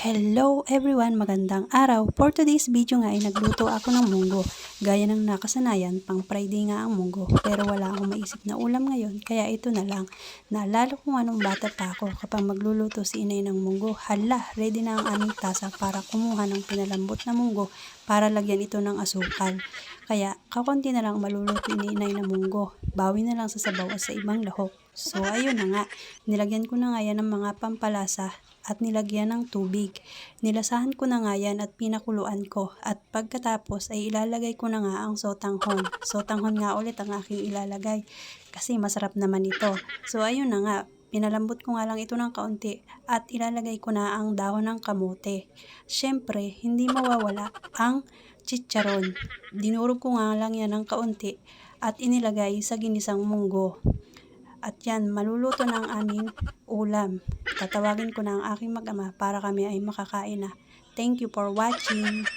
Hello everyone! Magandang araw! For today's video nga ay nagluto ako ng munggo. Gaya ng nakasanayan, pang Friday nga ang munggo. Pero wala akong maisip na ulam ngayon, kaya ito na lang. Naalala ko nga nung bata pa ako kapag magluluto si inay ng munggo. Hala, ready na ang aming tasa para kumuha ng pinalambot na munggo para lagyan ito ng asukal. Kaya kakonti na lang maluluto ni inay ng munggo. Bawi na lang sa sabaw at sa ibang lahok. So ayun na nga, nilagyan ko na nga yan ng mga pampalasa at nilagyan ng tubig. Nilasahan ko na nga yan at pinakuluan ko. At pagkatapos ay ilalagay ko na nga ang sotanghon. Sotanghon nga ulit ang aking ilalagay kasi masarap naman ito. So ayun na nga, pinalambot ko nga lang ito ng kaunti at ilalagay ko na ang dahon ng kamote. Siyempre, hindi mawawala ang chicharon. Dinurog ko nga lang yan ng kaunti at inilagay sa ginisang munggo. At yan, maluluto na ang aming ulam. Tatawagin ko na ang aking mag-ama para kami ay makakain na. Thank you for watching.